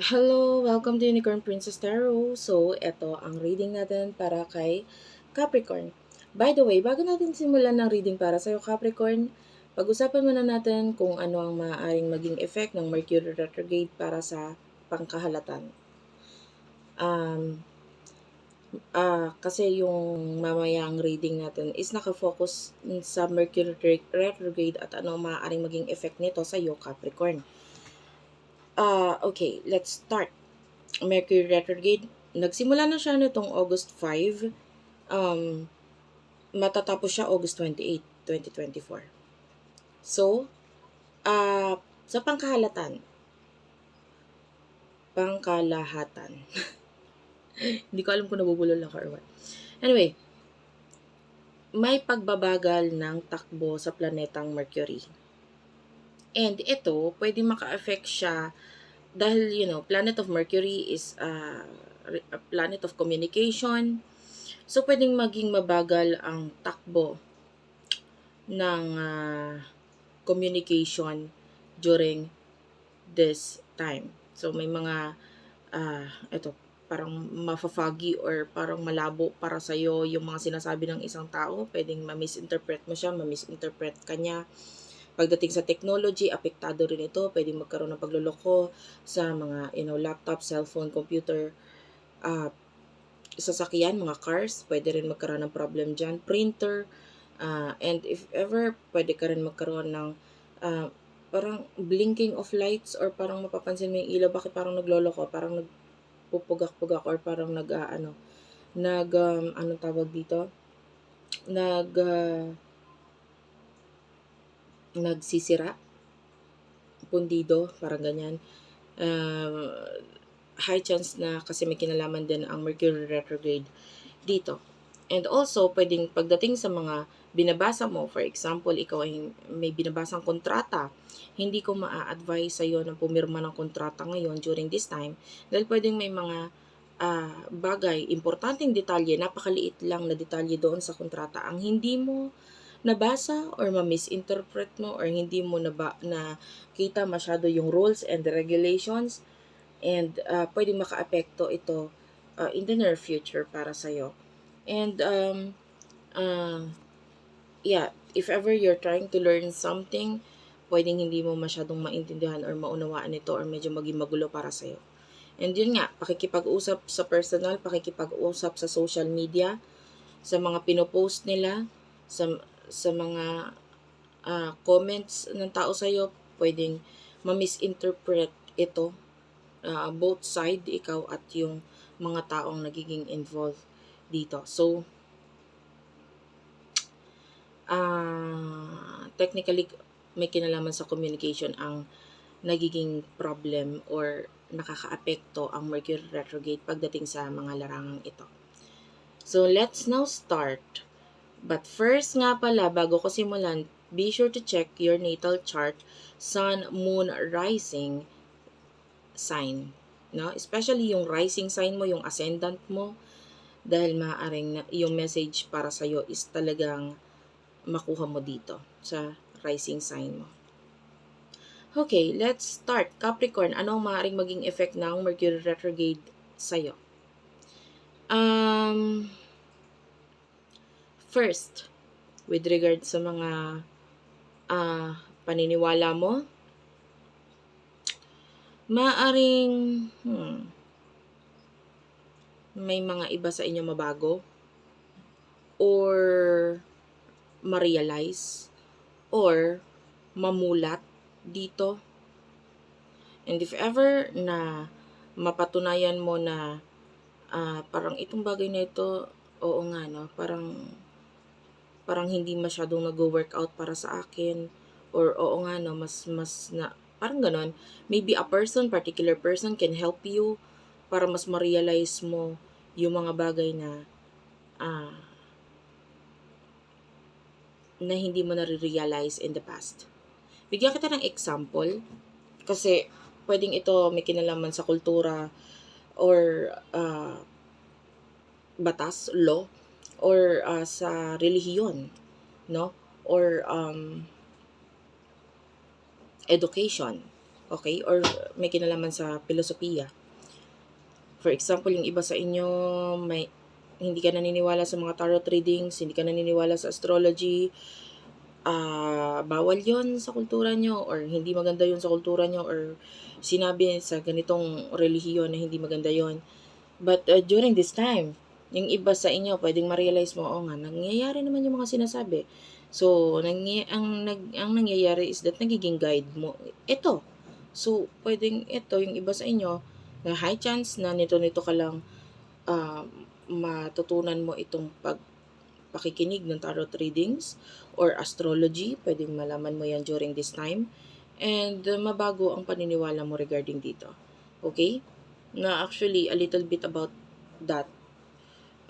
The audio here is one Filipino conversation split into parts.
Hello! Welcome to Unicorn Princess Tarot. So, ito ang reading natin para kay Capricorn. By the way, bago natin simulan ng reading para sa'yo, Capricorn, pag-usapan muna natin kung ano ang maaaring maging effect ng Mercury retrograde para sa pangkahalatan. Um, ah kasi yung mamayang reading natin is nakafocus sa Mercury retrograde at ano ang maaaring maging effect nito sa iyo, Capricorn. Ah, okay, let's start. Mercury retrograde, nagsimula na siya nitong August 5. Um, matatapos siya August 28, 2024. So, ah, sa pangkahalatan, pangkalahatan. Hindi ko alam kung nabubulol ako or what. Anyway, may pagbabagal ng takbo sa planetang Mercury. And ito, pwede maka-affect siya dahil, you know, planet of Mercury is uh, a planet of communication. So, pwedeng maging mabagal ang takbo ng uh, communication during this time. So, may mga, uh, ito, parang mafa-foggy or parang malabo para sa iyo yung mga sinasabi ng isang tao. Pwedeng ma-misinterpret mo siya, ma-misinterpret ka niya. Pagdating sa technology, apektado rin ito. Pwedeng magkaroon ng pagluloko sa mga you know, laptop, cellphone, computer, uh, sasakyan, mga cars. Pwede rin magkaroon ng problem dyan. Printer. Uh, and if ever, pwede ka rin magkaroon ng uh, parang blinking of lights or parang mapapansin mo yung ilaw. Bakit parang nagloloko? Parang nagpupugak-pugak or parang nag, uh, nag, um, anong tawag dito? Nag, uh, nagsisira, pundido, parang ganyan. Uh, high chance na kasi may kinalaman din ang Mercury retrograde dito. And also, pwedeng pagdating sa mga binabasa mo, for example, ikaw ay may binabasang kontrata, hindi ko maa-advise sa iyo na pumirma ng kontrata ngayon during this time dahil pwedeng may mga uh, bagay, importanteng detalye, napakaliit lang na detalye doon sa kontrata ang hindi mo nabasa or ma-misinterpret mo or hindi mo na ba, na kita masyado yung rules and regulations and uh, pwedeng maka-apekto ito uh, in the near future para sa iyo. And um uh, yeah, if ever you're trying to learn something, pwedeng hindi mo masyadong maintindihan or maunawaan ito or medyo maging magulo para sa iyo. And yun nga, pakikipag-usap sa personal, pakikipag-usap sa social media, sa mga pinopost nila, sa sa mga uh, comments ng tao sa iyo, pwedeng ma-misinterpret ito uh, both side ikaw at yung mga taong nagiging involved dito. So uh, technically may kinalaman sa communication ang nagiging problem or nakakaapekto ang Mercury retrograde pagdating sa mga larangang ito. So let's now start But first nga pala, bago ko simulan, be sure to check your natal chart, sun, moon, rising sign. No? Especially yung rising sign mo, yung ascendant mo, dahil maaaring yung message para sa iyo is talagang makuha mo dito sa rising sign mo. Okay, let's start. Capricorn, ano ang maaaring maging effect ng Mercury retrograde sa iyo? Um, First, with regard sa mga uh, paniniwala mo, maaring hmm, may mga iba sa inyo mabago or ma-realize or mamulat dito. And if ever na mapatunayan mo na uh, parang itong bagay na ito, oo nga no, parang parang hindi masyadong nag-workout para sa akin. Or oo nga no mas mas na parang ganon maybe a person particular person can help you para mas ma-realize mo yung mga bagay na ah na hindi mo na-realize in the past. Bigyan kita ng example kasi pwedeng ito may kinalaman sa kultura or uh, batas, law or uh, sa relihiyon, no? Or um, education. Okay? Or may kinalaman sa filosofiya. For example, yung iba sa inyo, may hindi ka naniniwala sa mga tarot readings, hindi ka naniniwala sa astrology, ah bawal yon sa kultura nyo or hindi maganda yon sa kultura nyo or sinabi sa ganitong relihiyon na hindi maganda yon But uh, during this time, yung iba sa inyo, pwedeng ma-realize mo, oh nga, nangyayari naman yung mga sinasabi. So, nangy ang, nag ang nangyayari is that nagiging guide mo. Ito. So, pwedeng ito, yung iba sa inyo, na high chance na nito-nito ka lang uh, matutunan mo itong pag pakikinig ng tarot readings or astrology. Pwedeng malaman mo yan during this time. And uh, mabago ang paniniwala mo regarding dito. Okay? Na actually, a little bit about that.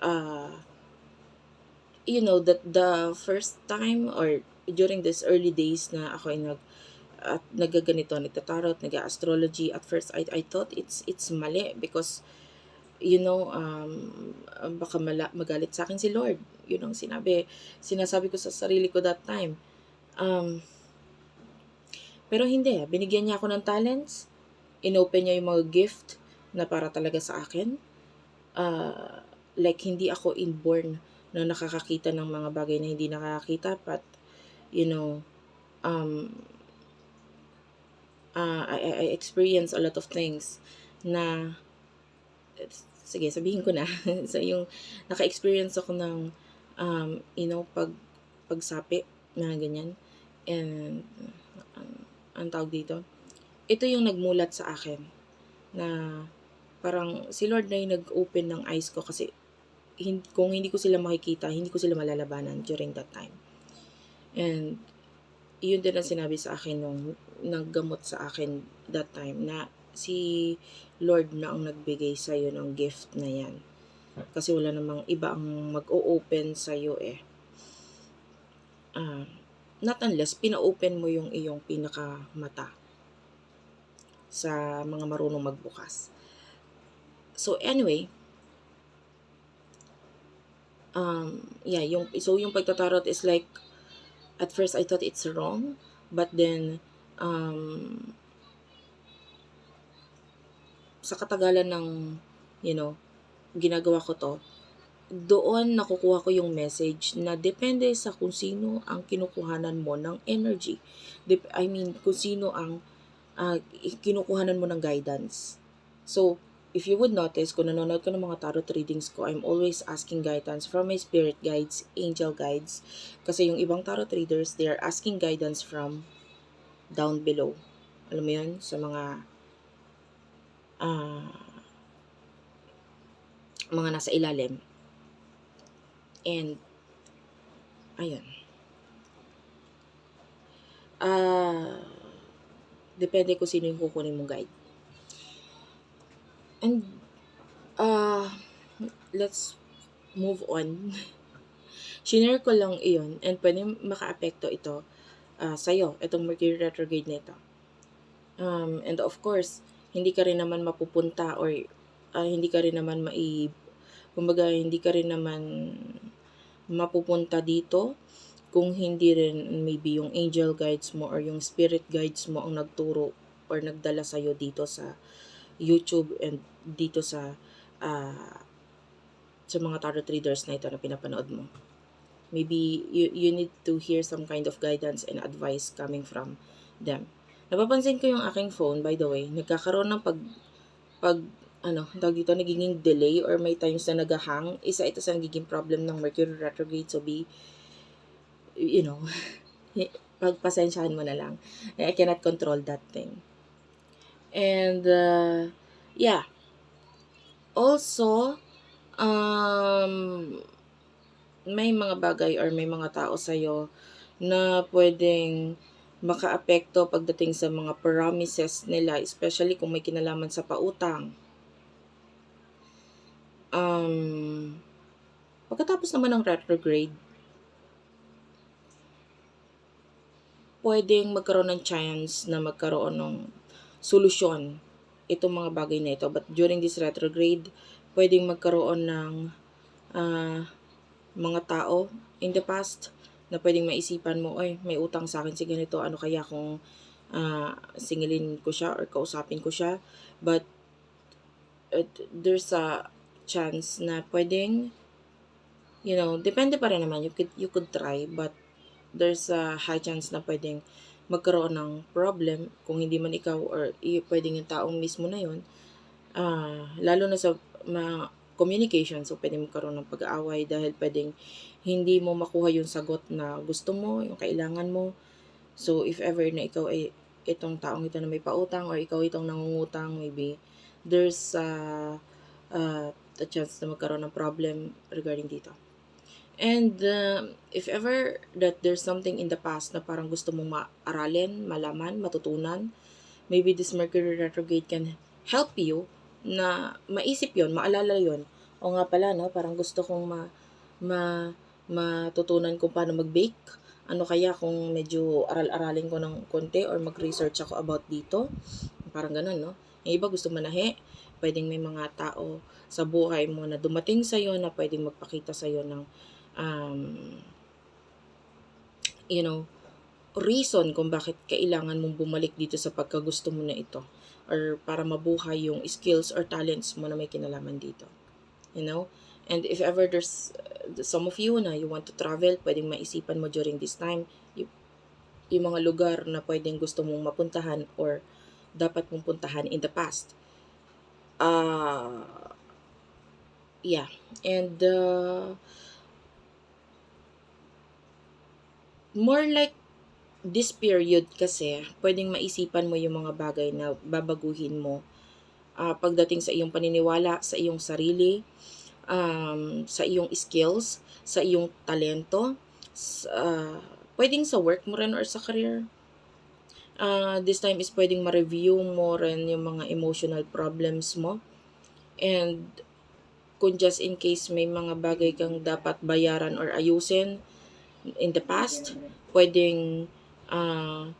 Uh, you know, that the first time or during this early days na ako ay nag at nagaganito, nagtatarot, nag-astrology, at first I, I thought it's it's mali because you know, um, baka mala, magalit sa akin si Lord. Yun ang sinabi, sinasabi ko sa sarili ko that time. Um, pero hindi, binigyan niya ako ng talents, inopen niya yung mga gift na para talaga sa akin. Uh, like, hindi ako inborn na nakakakita ng mga bagay na hindi nakakakita, but, you know, um, uh, I, I experience a lot of things na sige, sabihin ko na. so, yung naka-experience ako ng, um, you know, pag, pagsapi na ganyan. And, um, ang tawag dito, ito yung nagmulat sa akin na parang si Lord na yung nag-open ng eyes ko kasi kung hindi ko sila makikita, hindi ko sila malalabanan during that time. And, yun din ang sinabi sa akin nung naggamot sa akin that time na si Lord na ang nagbigay sa iyo ng gift na yan. Kasi wala namang iba ang mag-o-open sa iyo eh. Uh, not unless pina-open mo yung iyong pinaka mata sa mga marunong magbukas. So anyway, um, yeah, yung, so yung pagtatarot is like, at first I thought it's wrong, but then, um, sa katagalan ng, you know, ginagawa ko to, doon nakukuha ko yung message na depende sa kung sino ang kinukuhanan mo ng energy. Dep- I mean, kung sino ang uh, kinukuhanan mo ng guidance. So, if you would notice, kung nanonood ko ng mga tarot readings ko, I'm always asking guidance from my spirit guides, angel guides. Kasi yung ibang tarot readers, they are asking guidance from down below. Alam mo yun? Sa mga uh, mga nasa ilalim. And, ayun. Ah, uh, depende kung sino yung kukunin mong guide. And, uh, let's move on. Shinare ko lang iyon and pwede maka-apekto ito uh, sa'yo, itong Mercury retrograde nito. Um, and of course, hindi ka rin naman mapupunta or uh, hindi ka rin naman mai kumbaga hindi ka rin naman mapupunta dito kung hindi rin maybe yung angel guides mo or yung spirit guides mo ang nagturo or nagdala sa iyo dito sa YouTube and dito sa uh, sa mga tarot readers na ito na pinapanood mo. Maybe you, you need to hear some kind of guidance and advice coming from them. Napapansin ko yung aking phone, by the way, nagkakaroon ng pag, pag ano, tawag dito, nagiging delay or may times na nagahang. Isa ito sa nagiging problem ng Mercury retrograde. So, be, you know, pagpasensyahan mo na lang. I cannot control that thing. And, uh, yeah. Also, um, may mga bagay or may mga tao sa'yo na pwedeng makaapekto pagdating sa mga promises nila, especially kung may kinalaman sa pautang. Um, pagkatapos naman ng retrograde, pwedeng magkaroon ng chance na magkaroon ng solusyon itong mga bagay na ito. But during this retrograde, pwedeng magkaroon ng uh, mga tao in the past na pwedeng maisipan mo, ay, may utang sa akin si ganito, ano kaya kung ah, singilin ko siya or kausapin ko siya. But, uh, there's a chance na pwedeng, you know, depende pa rin naman. You could, you could try, but there's a high chance na pwedeng magkaroon ng problem kung hindi man ikaw or pwedeng yung taong mismo na yon ah lalo na sa mga communication so pwedeng magkaroon ng pag-aaway dahil pwedeng hindi mo makuha yung sagot na gusto mo, yung kailangan mo. So if ever na ikaw ay itong taong ito na may pautang or ikaw itong nangungutang maybe there's uh, uh, a chance na magkaroon ng problem regarding dito. And um, if ever that there's something in the past na parang gusto mong maaralin, malaman, matutunan, maybe this Mercury retrograde can help you na maisip yon, maalala yon. O nga pala, no, parang gusto kong ma, ma, matutunan kung paano mag-bake. Ano kaya kung medyo aral-aralin ko ng konti or mag-research ako about dito. Parang ganun, no? Yung iba gusto manahe, pwedeng may mga tao sa buhay mo na dumating sa'yo na pwedeng magpakita sa'yo ng um, you know, reason kung bakit kailangan mong bumalik dito sa pagkagusto mo na ito or para mabuhay yung skills or talents mo na may kinalaman dito. You know? And if ever there's uh, some of you na you want to travel, pwedeng maisipan mo during this time yung, yung mga lugar na pwedeng gusto mong mapuntahan or dapat mong puntahan in the past. Uh, yeah. And uh, more like this period kasi, pwedeng maisipan mo yung mga bagay na babaguhin mo ah, pagdating sa iyong paniniwala, sa iyong sarili, um, sa iyong skills, sa iyong talento, sa, ah, pwedeng sa work mo rin or sa career. Ah, this time is pwedeng ma-review mo rin yung mga emotional problems mo. And kung just in case may mga bagay kang dapat bayaran or ayusin in the past, pwedeng ah,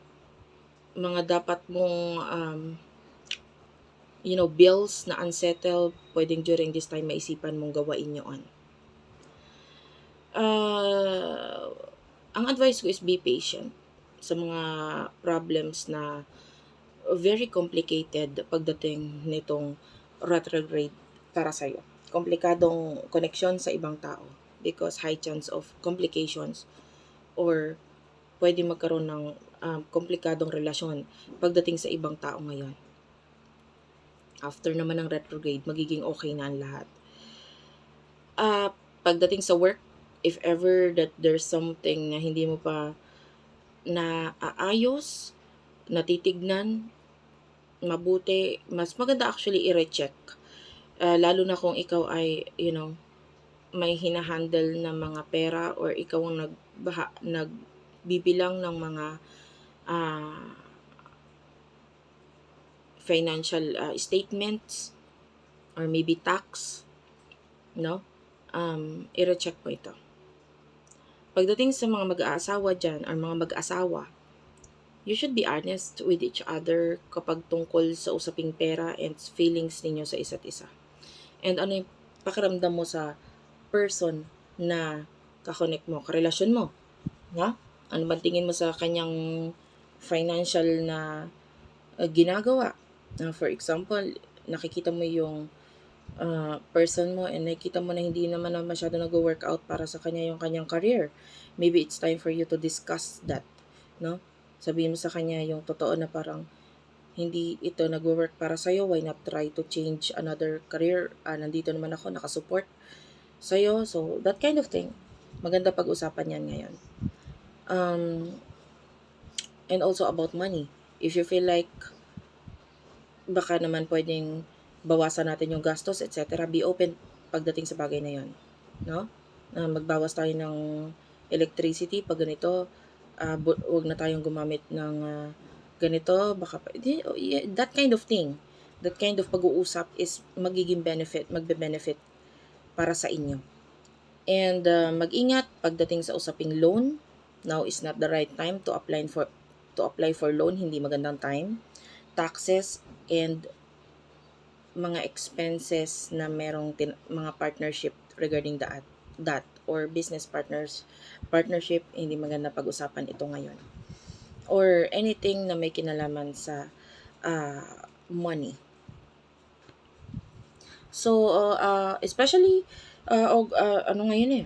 mga dapat mong um, you know, bills na unsettled, pwedeng during this time maisipan mong gawain yun. Uh, ang advice ko is be patient sa mga problems na very complicated pagdating nitong retrograde para sa'yo. Komplikadong connection sa ibang tao because high chance of complications or pwede magkaroon ng um, komplikadong relasyon pagdating sa ibang tao ngayon. After naman ng retrograde, magiging okay na ang lahat. Ah, pagdating sa work, if ever that there's something na hindi mo pa na aayos, natitignan, mabuti, mas maganda actually i-recheck. Ah, lalo na kung ikaw ay, you know, may hinahandle na mga pera or ikaw ang nagbaha, nagbibilang ng mga ah, financial ah, statements or maybe tax, no? Um, i-recheck mo ito. Pagdating sa mga mag-aasawa dyan or mga mag-asawa, you should be honest with each other kapag tungkol sa usaping pera and feelings ninyo sa isa't isa. And ano yung pakiramdam mo sa person na kakonect mo, karelasyon mo. No? Ano ba tingin mo sa kanyang financial na uh, ginagawa? Na for example, nakikita mo yung uh, person mo and nakikita mo na hindi naman na masyado nag-workout para sa kanya yung kanyang career. Maybe it's time for you to discuss that. No? Sabihin mo sa kanya yung totoo na parang hindi ito nag-work para sa'yo, why not try to change another career? Ah, nandito naman ako, nakasupport sa'yo. So, that kind of thing. Maganda pag-usapan yan ngayon. Um, and also about money. If you feel like baka naman pwedeng bawasan natin yung gastos, etc. Be open pagdating sa bagay na yon, no? Na magbawas tayo ng electricity pag ganito, uh, wag na tayong gumamit ng uh, ganito, baka di, oh, yeah, that kind of thing. That kind of pag-uusap is magiging benefit, magbe-benefit para sa inyo. And uh, mag-ingat pagdating sa usaping loan. Now is not the right time to apply for to apply for loan, hindi magandang time. Taxes and mga expenses na merong tin- mga partnership regarding that that or business partners partnership hindi maganda pag-usapan ito ngayon or anything na may kinalaman sa ah, money. So, uh, uh, especially, uh, og- uh, ano ngayon eh,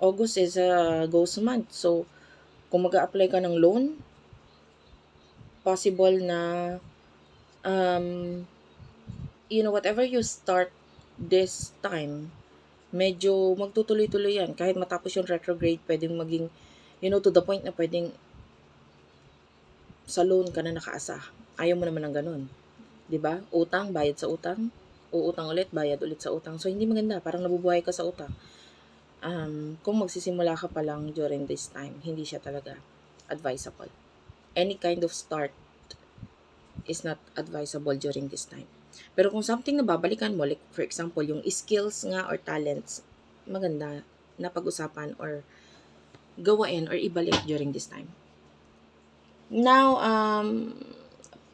August is a ghost month. So, kung mag apply ka ng loan, possible na, um, you know, whatever you start this time, medyo magtutuloy-tuloy yan. Kahit matapos yung retrograde, pwedeng maging, you know, to the point na pwedeng sa loan ka na nakaasa. Ayaw mo naman ng ganun. ba? Utang, bayad sa utang. Uutang ulit, bayad ulit sa utang. So, hindi maganda. Parang nabubuhay ka sa utang. Um, kung magsisimula ka pa lang during this time, hindi siya talaga advisable. Any kind of start is not advisable during this time. Pero kung something na babalikan mo, like for example, yung skills nga or talents, maganda na pag-usapan or gawain or ibalik during this time. Now, um,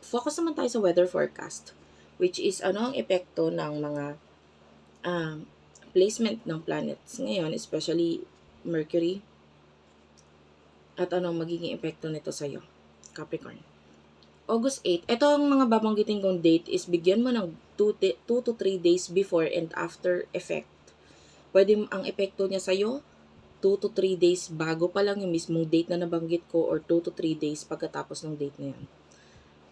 focus naman tayo sa weather forecast, which is ano ang epekto ng mga um, placement ng planets ngayon, especially Mercury, at ano ang magiging epekto nito sa iyo, Capricorn. August 8, ito ang mga babanggitin kong date is bigyan mo ng 2 to 3 days before and after effect. Pwede ang epekto niya sa iyo 2 to 3 days bago pa lang yung mismong date na nabanggit ko or 2 to 3 days pagkatapos ng date na yan.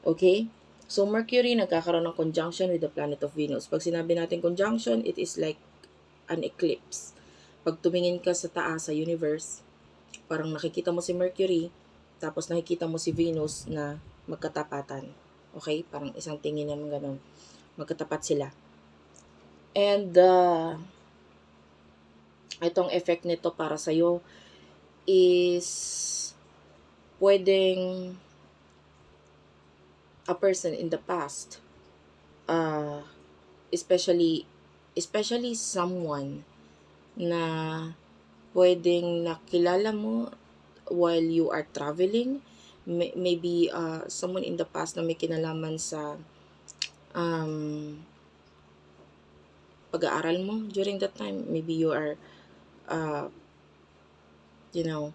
Okay? So, Mercury nagkakaroon ng conjunction with the planet of Venus. Pag sinabi natin conjunction, it is like an eclipse. Pag tumingin ka sa taas, sa universe, parang nakikita mo si Mercury, tapos nakikita mo si Venus na magkatapatan. Okay? Parang isang tingin naman ganun. Magkatapat sila. And, uh, itong effect nito para sa'yo is pwedeng a person in the past uh, especially especially someone na pwedeng nakilala mo while you are traveling May- maybe uh, someone in the past na may kinalaman sa um, pag-aaral mo during that time maybe you are uh, you know,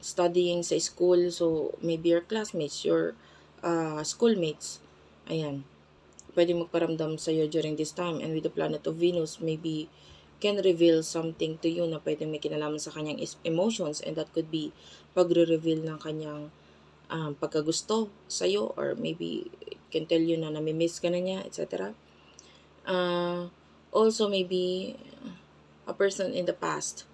studying sa school. So, maybe your classmates, your uh, schoolmates. Ayan. Pwede magparamdam sa'yo during this time. And with the planet of Venus, maybe can reveal something to you na pwede may kinalaman sa kanyang emotions and that could be pagre-reveal ng kanyang um, pagkagusto sa'yo or maybe can tell you na namimiss ka na niya, etc. Uh, also, maybe a person in the past,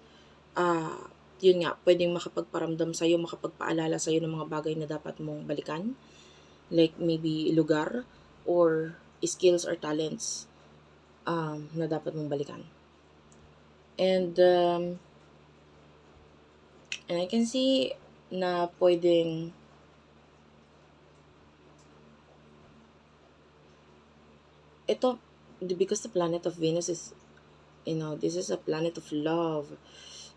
ah, yun nga, pwedeng makapagparamdam sa'yo, makapagpaalala sa'yo ng mga bagay na dapat mong balikan. Like maybe lugar or skills or talents um, na dapat mong balikan. And, um, and I can see na pwedeng ito, because the planet of Venus is you know, this is a planet of love.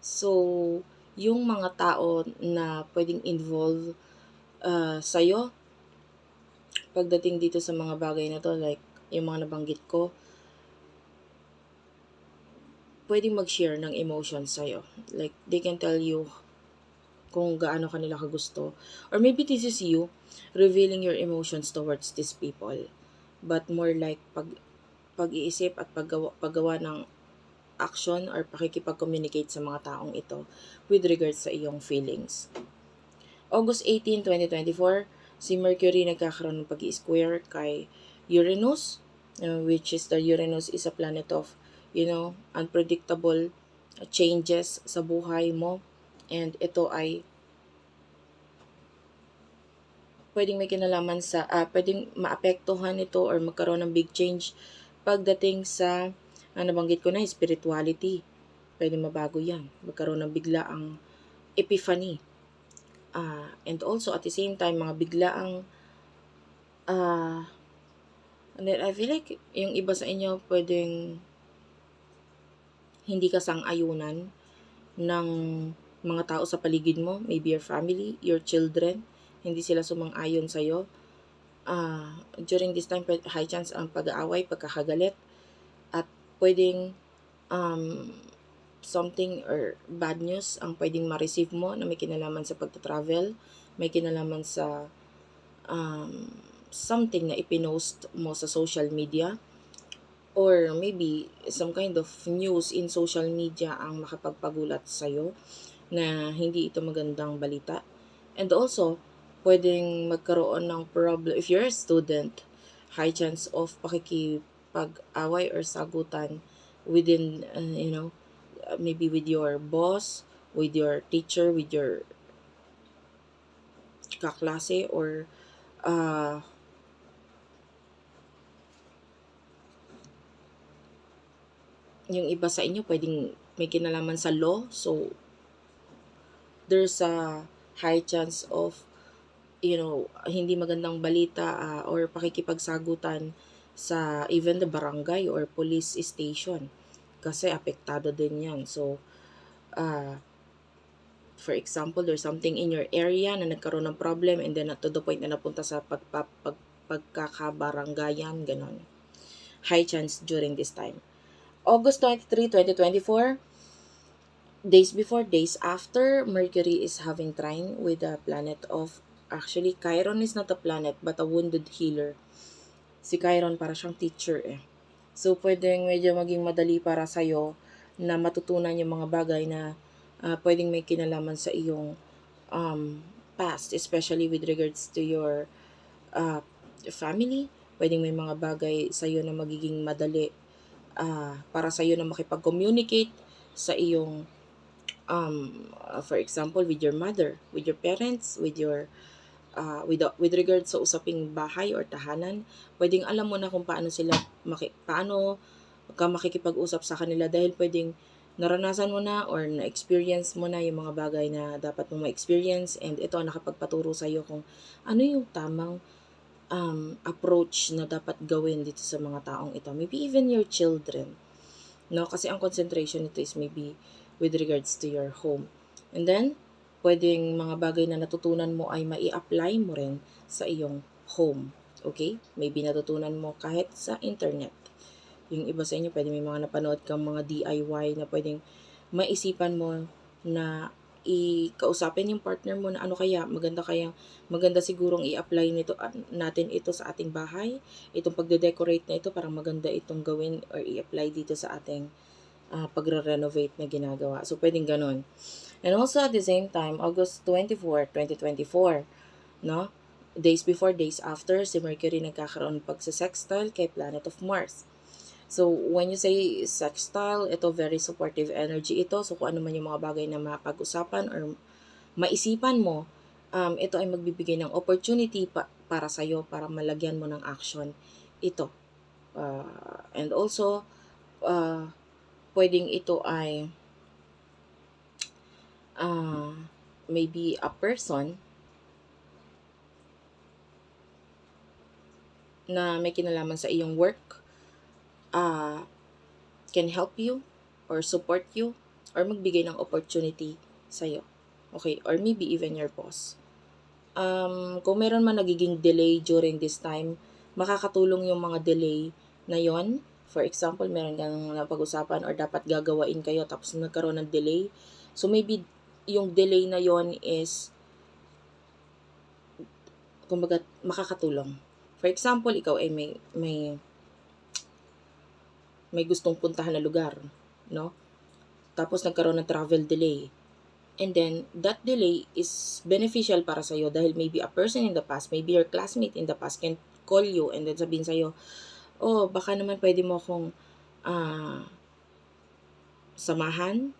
So, yung mga tao na pwedeng involve uh, sa'yo, pagdating dito sa mga bagay na to, like yung mga nabanggit ko, pwedeng mag-share ng emotions sa'yo. Like, they can tell you kung gaano kanila kagusto. Or maybe this is you revealing your emotions towards these people. But more like pag pag-iisip at paggawa, paggawa ng action or pakikipag-communicate sa mga taong ito with regards sa iyong feelings. August 18, 2024, si Mercury nagkakaroon ng pag-square kay Uranus, uh, which is the Uranus is a planet of, you know, unpredictable changes sa buhay mo. And ito ay pwedeng may kinalaman sa, uh, pwedeng maapektuhan ito or magkaroon ng big change pagdating sa ang nabanggit ko na, spirituality. Pwede mabago yan. Magkaroon ng bigla ang epiphany. Uh, and also, at the same time, mga bigla ang uh, and then I feel like yung iba sa inyo pwedeng hindi ka sang-ayunan ng mga tao sa paligid mo, maybe your family, your children, hindi sila sumang-ayon sa'yo. Uh, during this time, high chance ang pag-aaway, pagkakagalit, pwedeng um, something or bad news ang pwedeng ma-receive mo na may kinalaman sa pagta-travel may kinalaman sa um, something na ipinost mo sa social media or maybe some kind of news in social media ang makapagpagulat sa'yo na hindi ito magandang balita. And also, pwedeng magkaroon ng problem. If you're a student, high chance of pakikipag-away or sagutan within, uh, you know, uh, maybe with your boss, with your teacher, with your kaklase, or uh, yung iba sa inyo pwedeng may kinalaman sa law. So, there's a high chance of you know, hindi magandang balita uh, or pakikipagsagutan sa even the barangay or police station kasi apektado din yan. So, uh, for example, there's something in your area na nagkaroon ng problem and then to the point na napunta sa pagpa, pag, pagkakabaranggayan, ganon. High chance during this time. August 23, 2024, days before, days after, Mercury is having trine with the planet of Actually, Chiron is not a planet but a wounded healer. Si Chiron para siyang teacher eh. So, pwedeng medyo maging madali para sa'yo na matutunan yung mga bagay na uh, pwedeng may kinalaman sa iyong um, past, especially with regards to your uh, family. Pwedeng may mga bagay sa iyo na magiging madali uh, para sa iyo na makipag-communicate sa iyong um, for example, with your mother, with your parents, with your uh, with, with regard sa usaping bahay or tahanan, pwedeng alam mo na kung paano sila, maki, paano ka makikipag-usap sa kanila dahil pwedeng naranasan mo na or na-experience mo na yung mga bagay na dapat mo ma-experience and ito nakapagpaturo sa iyo kung ano yung tamang um, approach na dapat gawin dito sa mga taong ito. Maybe even your children. No? Kasi ang concentration nito is maybe with regards to your home. And then, pwedeng mga bagay na natutunan mo ay mai-apply mo rin sa iyong home. Okay? Maybe natutunan mo kahit sa internet. Yung iba sa inyo, pwede may mga napanood kang mga DIY na pwedeng maisipan mo na i-kausapin yung partner mo na ano kaya, maganda kaya, maganda sigurong i-apply nito natin ito sa ating bahay. Itong pagde-decorate na ito, parang maganda itong gawin or i-apply dito sa ating uh, pagre-renovate na ginagawa. So, pwedeng ganun. And also at the same time, August 24, 2024, no? Days before, days after, si Mercury nagkakaroon pagsa-sextile kay planet of Mars. So, when you say sextile, ito very supportive energy ito. So, kung ano man yung mga bagay na mapag-usapan or maisipan mo, um, ito ay magbibigay ng opportunity pa, para sa'yo, para malagyan mo ng action ito. Uh, and also, uh, pwedeng ito ay uh, maybe a person na may kinalaman sa iyong work uh, can help you or support you or magbigay ng opportunity sa iyo. Okay, or maybe even your boss. Um, kung meron man nagiging delay during this time, makakatulong yung mga delay na yon. For example, meron kang napag-usapan or dapat gagawain kayo tapos nagkaroon ng delay. So maybe yung delay na yon is kumbaga makakatulong. For example, ikaw ay may may may gustong puntahan na lugar, no? Tapos nagkaroon ng travel delay. And then, that delay is beneficial para sa'yo dahil maybe a person in the past, maybe your classmate in the past can call you and then sabihin sa'yo, oh, baka naman pwede mo akong uh, samahan?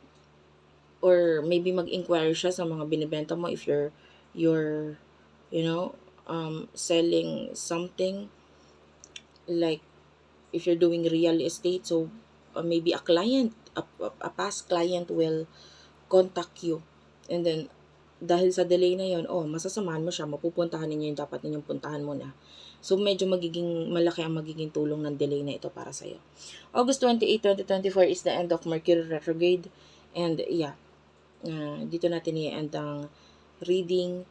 Or maybe mag-inquire siya sa mga binibenta mo if you're you're you know um selling something. Like if you're doing real estate so uh, maybe a client a, a past client will contact you. And then dahil sa delay na yon oh masasamahan mo siya mapupuntahan ninyo yung dapat ninyong puntahan mo na So, medyo magiging malaki ang magiging tulong ng delay na ito para sa iyo. August 28, 2024 is the end of Mercury retrograde. And yeah, uh, dito natin i-end ang reading.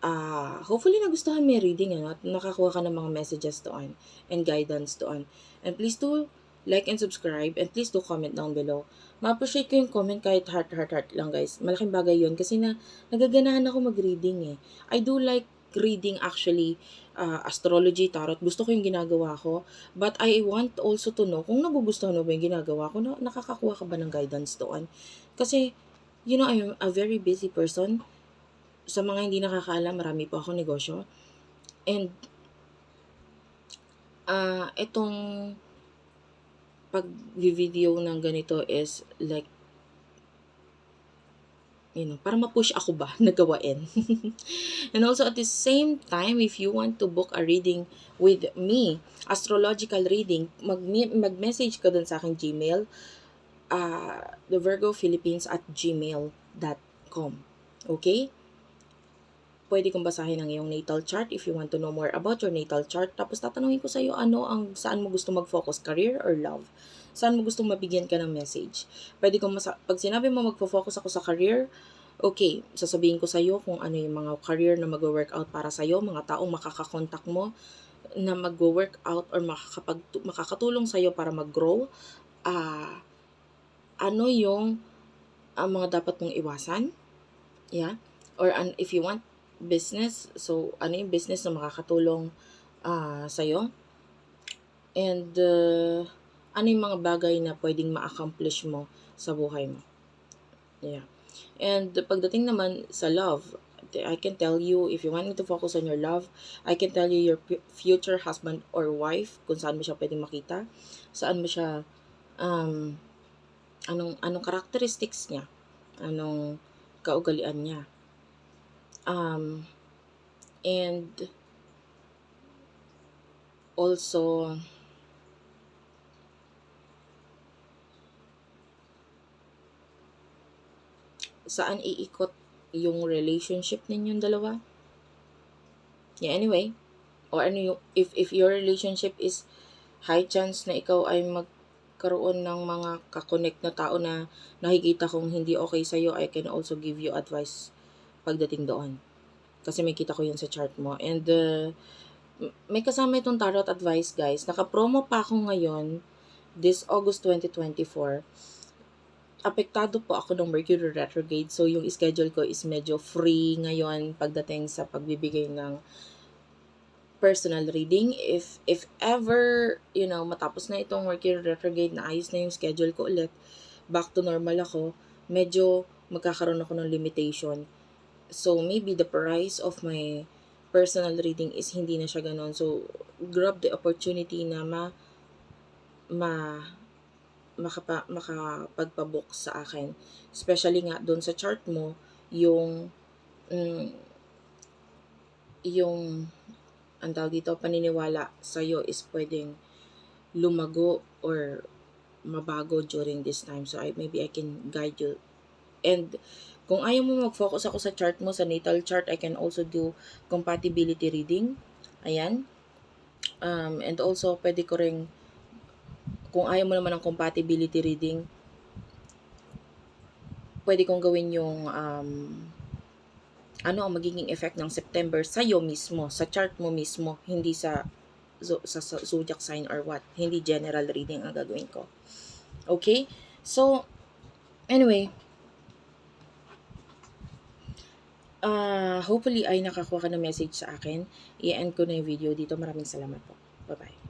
Uh, hopefully nagustuhan mo yung reading ano, at nakakuha ka ng mga messages doon and guidance doon. And please do like and subscribe, and please do comment down below. Ma-appreciate ko yung comment kahit heart, heart, heart lang guys. Malaking bagay yun kasi na nagaganahan ako mag-reading eh. I do like reading actually uh, astrology, tarot. Gusto ko yung ginagawa ko. But I want also to know kung nagugustuhan mo ba yung ginagawa ko, na, nakakakuha ka ba ng guidance doon. Kasi, you know, I'm a very busy person. Sa mga hindi nakakaalam, marami po ako negosyo. And, ah, itong pag-video ng ganito is like, you know, para ma-push ako ba na gawain. and also at the same time, if you want to book a reading with me, astrological reading, mag- mag-message ka dun sa aking Gmail, uh, the Virgo Philippines at gmail.com. Okay? Pwede kong basahin ang iyong natal chart if you want to know more about your natal chart. Tapos tatanungin ko sa iyo ano ang saan mo gusto mag-focus, career or love? Saan mo gusto mabigyan ka ng message? Pwede kong masa- pag sinabi mo magfo-focus ako sa career, okay, sasabihin ko sa iyo kung ano yung mga career na mag-workout para sa iyo, mga taong makakakontak mo na mag-workout or makakapag makakatulong sa iyo para mag-grow. Ah, ano yung ang mga dapat mong iwasan? Yeah? Or an, if you want business, so ano yung business na makakatulong ah sa'yo? And uh, ano yung mga bagay na pwedeng ma-accomplish mo sa buhay mo? Yeah. And pagdating naman sa love, I can tell you, if you want me to focus on your love, I can tell you your fu- future husband or wife, kung saan mo siya pwedeng makita, saan mo siya, um, anong, anong characteristics niya, anong kaugalian niya. Um, and also, saan iikot yung relationship ninyong dalawa. Yeah, anyway. Or ano yung, if, if your relationship is high chance na ikaw ay magkaroon ng mga kakonect na tao na nakikita kong hindi okay sa'yo, I can also give you advice pagdating doon. Kasi may kita ko yun sa chart mo. And uh, may kasama itong tarot advice guys. Naka-promo pa ako ngayon this August 2024 apektado po ako ng Mercury retrograde. So, yung schedule ko is medyo free ngayon pagdating sa pagbibigay ng personal reading. If, if ever, you know, matapos na itong Mercury retrograde, na ayos na yung schedule ko ulit, back to normal ako, medyo magkakaroon ako ng limitation. So, maybe the price of my personal reading is hindi na siya ganon. So, grab the opportunity na ma, ma, makapa, makapagpabook sa akin. Especially nga doon sa chart mo, yung, mm, yung, ang tawag dito, paniniwala sa'yo is pwedeng lumago or mabago during this time. So, I, maybe I can guide you. And, kung ayaw mo mag-focus ako sa chart mo, sa natal chart, I can also do compatibility reading. Ayan. Um, and also, pwede ko ring kung ayaw mo naman ng compatibility reading, pwede kong gawin yung um, ano ang magiging effect ng September sa iyo mismo, sa chart mo mismo, hindi sa zo- sa, sa zodiac sign or what. Hindi general reading ang gagawin ko. Okay? So, anyway, uh, hopefully ay nakakuha ka ng message sa akin. I-end ko na yung video dito. Maraming salamat po. Bye-bye.